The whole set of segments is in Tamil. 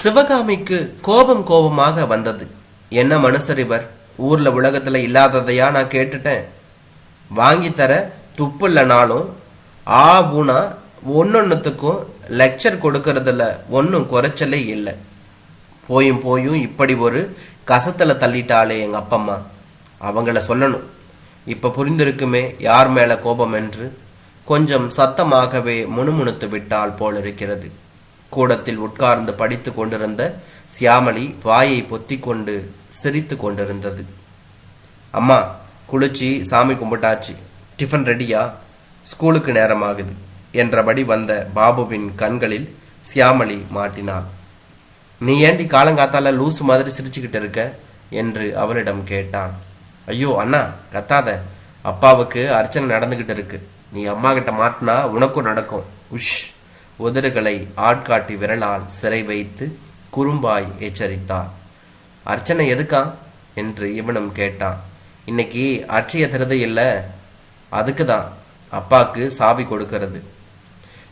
சிவகாமிக்கு கோபம் கோபமாக வந்தது. என்ன மனுஷர் இவர் ஊர்ல உலகத்துல இல்லாததையா நான் கேட்டுட்டேன். வாங்கி தர துப்பு இல்லைனாலும் ஆ பூனா ஒன்னொன்னுத்துக்கும் லெக்சர் கொடுக்கறதுல ஒன்றும் குறைச்சலே இல்லை. போயும் போயும் இப்படி ஒரு கசத்தில் தள்ளிட்டாளே எங்கள் அப்பம்மா. அவங்கள சொல்லணும். இப்போ புரிந்திருக்குமே யார் மேலே கோபம் என்று. கொஞ்சம் சத்தமாகவே முணுமுணுத்து விட்டால் போல் இருக்கிறது கூடத்தில் உட்கார்ந்து படித்து கொண்டிருந்த சியாமளி வாயை பொத்தி கொண்டு சிரித்து கொண்டிருந்தது. அம்மா குளிச்சு சாமி கும்பிட்டாச்சு. டிஃபன் ரெடியா? ஸ்கூலுக்கு நேரமாகுது என்றபடி வந்த பாபுவின் கண்களில் சியாமளி மாட்டினாள். நீ ஏண்டி காலங்காத்தால லூசு மாதிரி சிரிச்சுக்கிட்டு இருக்க? என்று அவளிடம் கேட்டான். ஐயோ அண்ணா கத்தாத. அப்பாவுக்கு அர்ச்சனை நடந்துகிட்டு இருக்கு. நீ அம்மா கிட்ட மாட்டினா உனக்கும் நடக்கும். உஷ் உதடுகளை ஆட்காட்டி விரலால் சிறை வைத்து குறும்பாய் எச்சரித்தார். அர்ச்சனை எதுக்கா? என்று இவனும் கேட்டான். இன்னைக்கு அட்சய திருது இல்லை அதுக்கு தான் அப்பாக்கு சாவி கொடுக்கிறது.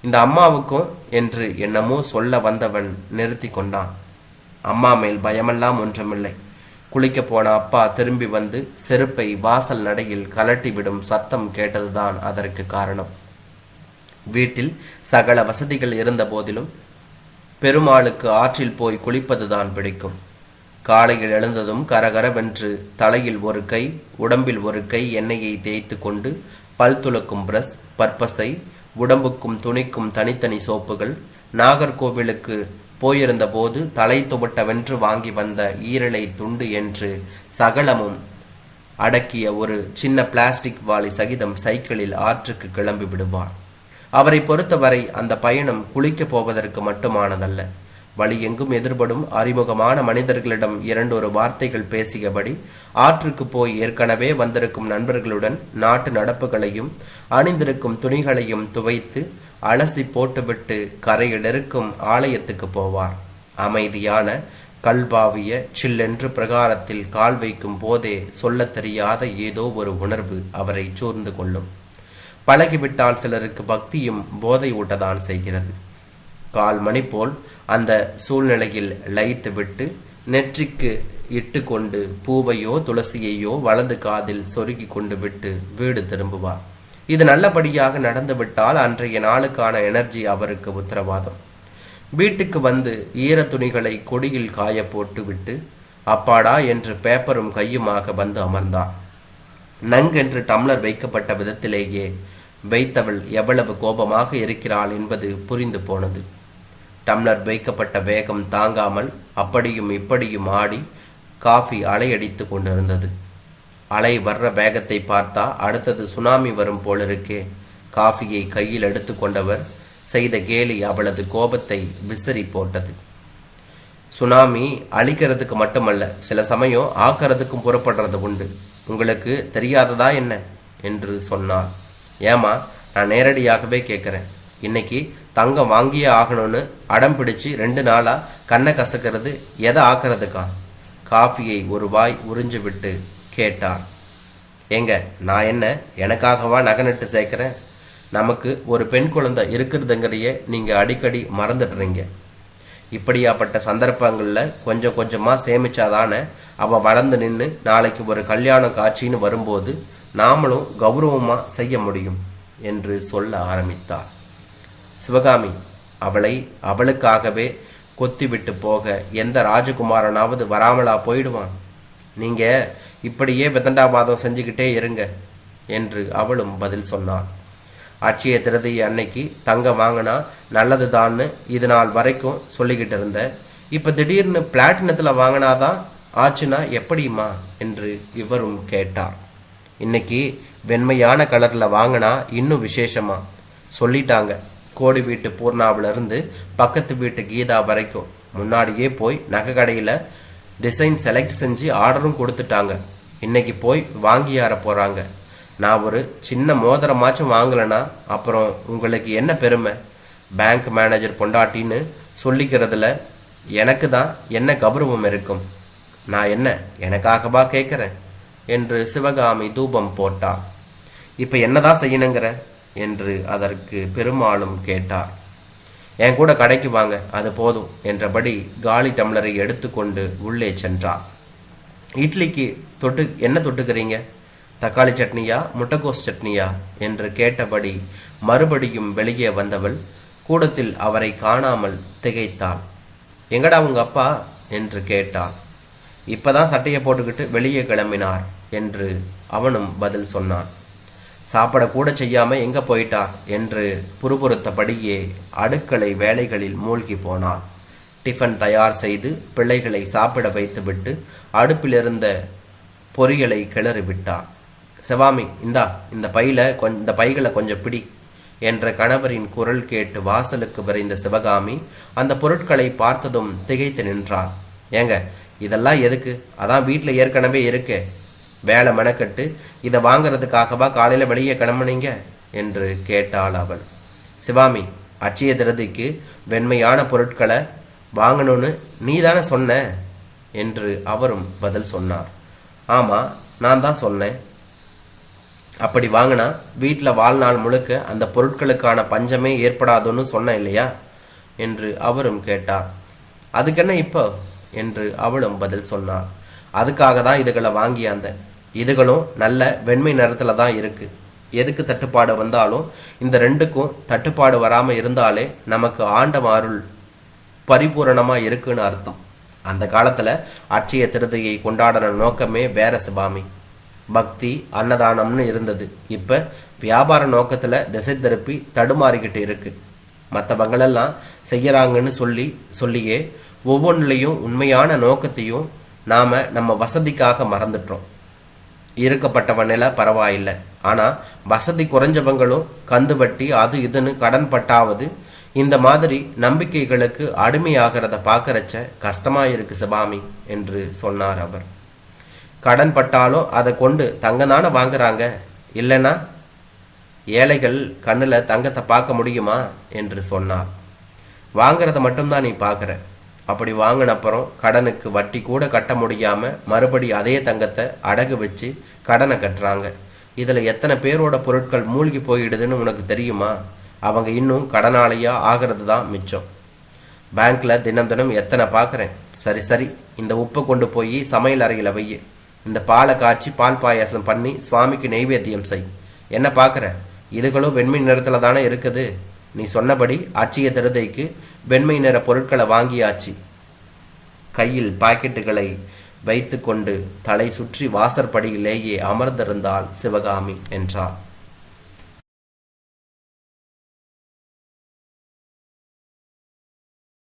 இந்த அம்மாவுக்கும் என்று என்னமோ சொல்ல வந்தவன் நிறுத்தி கொண்டான். அம்மா மேல் பயமெல்லாம் ஒன்றுமில்லை. குளிக்க போன அப்பா திரும்பி வந்து செருப்பை வாசல் நடையில் கலட்டிவிடும் சத்தம் கேட்டதுதான் அதற்கு காரணம். வீட்டில் சகல வசதிகள் இருந்த போதிலும் பெருமாளுக்கு ஆற்றில் போய் குளிப்பதுதான் பிடிக்கும். காலையில் எழுந்ததும் கரகரவென்று தலையில் ஒரு கை உடம்பில் ஒரு கை எண்ணெயை தேய்த்து கொண்டு பல் துலக்கும் பிரஸ் பற்பசை உடம்புக்கும் துணிக்கும் தனித்தனி சோப்புகள் நாகர்கோவிலுக்கு போயிருந்த போது தலை துவட்டவென்று வாங்கி வந்த ஈரலை துண்டு என்று சகலமும் அடக்கிய ஒரு சின்ன பிளாஸ்டிக் வாளி சகிதம் சைக்கிளில் ஆற்றுக்கு கிளம்பி விடுவார் அவரை பொறுத்தவரை அந்த பயணம் குளிக்கப் போவதற்கு மட்டுமானதல்ல. வழி எங்கும் எதிர்படும் அறிமுகமான மனிதர்களிடம் இரண்டொரு வார்த்தைகள் பேசியபடி ஆற்றுக்கு போய் ஏற்கனவே வந்திருக்கும் நண்பர்களுடன் நாட்டு நடப்புகளையும் அணிந்திருக்கும் துணிகளையும் துவைத்து அலசி போட்டுவிட்டு கரையில் இருக்கும் ஆலயத்துக்கு போவார். அமைதியான கல்பாவிய சில்லென்று பிரகாரத்தில் கால் வைக்கும் போதே சொல்லத் தெரியாத ஏதோ ஒரு உணர்வு அவரை சூழ்ந்து கொள்ளும். பழகிவிட்டால் சிலருக்கு பக்தியும் போதை ஊட்டதான் செய்கிறது. கால் மணி போல் அந்த சூழ்நிலையில் லயித்து விட்டு நெற்றிக்கு இட்டு கொண்டு பூவையோ துளசியையோ வலது காதில் சொருகி கொண்டு விட்டு வீடு திரும்புவார். இது நல்லபடியாக நடந்துவிட்டால் அன்றைய நாளுக்கான எனர்ஜி அவருக்கு உத்தரவாதம். வீட்டுக்கு வந்து ஈர துணிகளை கொடியில் காய போட்டு விட்டு அப்பாடா என்று பேப்பரும் கையுமாக வந்து அமர்ந்தார். நங்கென்று டம்ளர் வைக்கப்பட்ட விதத்திலேயே வைத்தவள் எவ்வளவு கோபமாக இருக்கிறாள் என்பது புரிந்து போனது. டம்ளர் வைக்கப்பட்ட வேகம் தாங்காமல் அப்படியும் இப்படியும் ஆடி காஃபி அலையடித்து கொண்டிருந்தது. அலை வர்ற வேகத்தை பார்த்தா அடுத்தது சுனாமி வரும் போலிருக்கே. காஃபியை கையில் எடுத்துக்கொண்டவர் செய்த கேலி அவளது கோபத்தை விசிறி போட்டது. சுனாமி அழிக்கிறதுக்கு மட்டுமல்ல சில சமயம் ஆக்கிறதுக்கும் புறப்படுறது உண்டு. உங்களுக்கு தெரியாததா என்ன? என்று சொன்னார். ஏமா நான் நேரடியாகவே கேட்குறேன். இன்னைக்கு தங்கம் வாங்கியே ஆகணும்னு அடம் பிடிச்சு ரெண்டு நாளாக கண்ணை கசக்கிறது எதை ஆக்கிறதுக்கா? காஃபியை ஒரு வாய் உறிஞ்சு விட்டு கேட்டார் ஏங்க நான் என்ன எனக்காகவா நகனிட்டு சேர்க்குறேன்? நமக்கு ஒரு பெண் குழந்தை இருக்கிறதுங்கிறைய நீங்கள் அடிக்கடி மறந்துடுறீங்க. இப்படியாப்பட்ட சந்தர்ப்பங்களில் கொஞ்சம் கொஞ்சமாக சேமிச்சாதானே அவள் வளர்ந்து நின்று நாளைக்கு ஒரு கல்யாண காட்சின்னு வரும்போது நாமளும் கௌரவமாக செய்ய முடியும் என்று சொல்ல ஆரம்பித்தார். சிவகாமி அவளை அவளுக்காகவே கொத்திவிட்டு போக எந்த ராஜகுமாரனாவது வராமலா போயிடுவான்? நீங்க இப்படியே விதண்டாபாதம் செஞ்சுக்கிட்டே இருங்க என்று அவளும் பதில் சொன்னாள். அட்சய திருதி அன்னைக்கு தங்கம் வாங்கினா நல்லதுதான்னு இது நாள் வரைக்கும் சொல்லிக்கிட்டு இருந்த இப்போ திடீர்னு பிளாட்டினத்தில் வாங்கினாதான் ஆச்சுன்னா எப்படிம்மா? என்று இவரும் கேட்டார். இன்னைக்கு வெண்மையான கலரில் வாங்கினா இன்னும் விசேஷமா? சொல்லிட்டாங்க. கோடி வீட்டு பூர்ணாவிலிருந்து பக்கத்து வீட்டு கீதா வரைக்கும். முன்னாடியே போய் நகை கடையில் டிசைன் செலக்ட் செஞ்சு ஆர்டரும் கொடுத்துட்டாங்க. இன்னைக்கு போய் வாங்கியார போகிறாங்க நான் ஒரு சின்ன மோதிரமாச்சும் வாங்கலைன்னா அப்புறம் உங்களுக்கு என்ன பெருமை? பேங்க் மேனேஜர் பொண்டாட்டின்னு சொல்லிக்கிறதுல எனக்கு தான் என்ன கௌரவம் இருக்கும். நான் என்ன எனக்காகவா கேட்குறேன் என்று சிவகாமி தூபம் போட்டார். இப்போ என்னதான் செய்யணுங்கிற? என்று அதற்கு பெருமாளும் கேட்டார். என் கூட கடைக்கு வாங்க அது போதும் என்றபடி காலி டம்ளரை எடுத்துக்கொண்டு உள்ளே சென்றார். இட்லிக்கு தொட்டு என்ன தொட்டுக்கிறீங்க? தக்காளி சட்னியா முட்டைக்கோஸ் சட்னியா? என்று கேட்டபடி மறுபடியும் வெளியே வந்தவள் கூடத்தில் அவரை காணாமல் திகைத்தாள். எங்கடா உங்க அப்பா? என்று கேட்டாள். இப்பதான் சட்டையை போட்டுக்கிட்டு வெளியே கிளம்பினார் என்று அவனும் பதில் சொன்னான். சாப்பிடக்கூட செய்யாம எங்க போயிட்டார் என்று புறுபுறுத்தபடியே அடுக்களை வேலைகளில் மூழ்கி போனான். டிஃபன் தயார் செய்து பிள்ளைகளை சாப்பிட வைத்துவிட்டு அடுப்பிலிருந்த பொரியலை கிளறி விட்டார் சிவாமி இந்தா இந்த பையில கொஞ்ச இந்த பைகளை கொஞ்சம் பிடி என்ற கணவரின் குரல் கேட்டு வாசலுக்கு விரைந்த சிவகாமி அந்த பொருட்களை பார்த்ததும் திகைத்து நின்றார் ஏங்க இதெல்லாம் எதுக்கு? அதான் வீட்டில் ஏற்கனவே இருக்கே. வேலை மெனக்கட்டு இதை வாங்குறதுக்காகவா காலையில் வெளியே கிளம்புனீங்க? என்று கேட்டாள் அவள். சிவாமி அட்சய திருதிக்கு வெண்மையான பொருட்களை வாங்கணும்னு நீ தானே சொன்ன? என்று அவரும் பதில் சொன்னார். ஆமாம் நான் தான் சொன்னேன். அப்படி வாங்கினா வீட்டில் வாழ்நாள் முழுக்க அந்த பொருட்களுக்கான பஞ்சமே ஏற்படாதுன்னு சொன்னேன் இல்லையா? என்று அவரும் கேட்டார். அதுக்கென்ன இப்போ? என்று அவளும் பதில் சொன்னாள். அதுக்காக தான் இதுகளை வாங்கி அந்த இதுகளும் நல்ல வெண்மை நிறத்தில் தான் இருக்கு. எதுக்கு தட்டுப்பாடு வந்தாலும் இந்த ரெண்டுக்கும் தட்டுப்பாடு வராமல் இருந்தாலே நமக்கு ஆண்ட அருள் பரிபூரணமாக இருக்குன்னு அர்த்தம். அந்த காலத்தில் அட்சய திருதையை கொண்டாடின நோக்கமே வேற சிபாமி பக்தி அன்னதானம்னு இருந்தது. இப்போ வியாபார நோக்கத்தில் திசை திருப்பி தடுமாறிக்கிட்டு இருக்கு. மற்றவங்களெல்லாம் செய்யறாங்கன்னு சொல்லி சொல்லியே ஒவ்வொன்றிலையும் உண்மையான நோக்கத்தையும் நாம் நம்ம வசதிக்காக மறந்துட்டோம். இருக்கப்பட்டவன் நிலை பரவாயில்லை. ஆனால் வசதி குறைஞ்சவங்களும் கந்து வட்டி அது இதுன்னு கடன் பட்டாவது இந்த மாதிரி நம்பிக்கைகளுக்கு அடிமையாகிறத பார்க்கறச்ச கஷ்டமாக இருக்கு சிபாமி என்று சொன்னார் அவர். கடன் பட்டாலும் அதை கொண்டு தங்கம் தானே வாங்குறாங்க? இல்லைன்னா ஏழைகள் கண்ணில் தங்கத்தை பார்க்க முடியுமா? என்று சொன்னார். வாங்கிறத மட்டும்தான் நீ பார்க்குற. அப்படி வாங்கின அப்புறம் கடனுக்கு வட்டி கூட கட்ட முடியாமல் மறுபடி அதே தங்கத்தை அடகு வச்சு கடனை கட்டுறாங்க. இதில் எத்தனை பேரோட பொருட்கள் மூழ்கி போயிடுதுன்னு உனக்கு தெரியுமா? அவங்க இன்னும் கடனாளியாக ஆகிறது தான் மிச்சம். பேங்க்கில் தினம் தினம் எத்தனை பார்க்குறேன் சரி சரி இந்த உப்பை கொண்டு போய் சமையல் அறையில் வை. இந்த பாலை காய்ச்சி பால் பாயாசம் பண்ணி சுவாமிக்கு நெய்வேத்தியம் செய். என்ன பார்க்குற இதுகளும் வெண்மை நிறத்தில் தானே இருக்குது. நீ சொன்னபடி அட்சய திருதைக்கு வெண்மை நிற பொருட்களை வாங்கியாச்சு. கையில் பாக்கெட்டுகளை வைத்துக்கொண்டு தலை சுற்றி வாசற்படியிலேயே அமர்ந்திருந்தாள் சிவகாமி என்றார்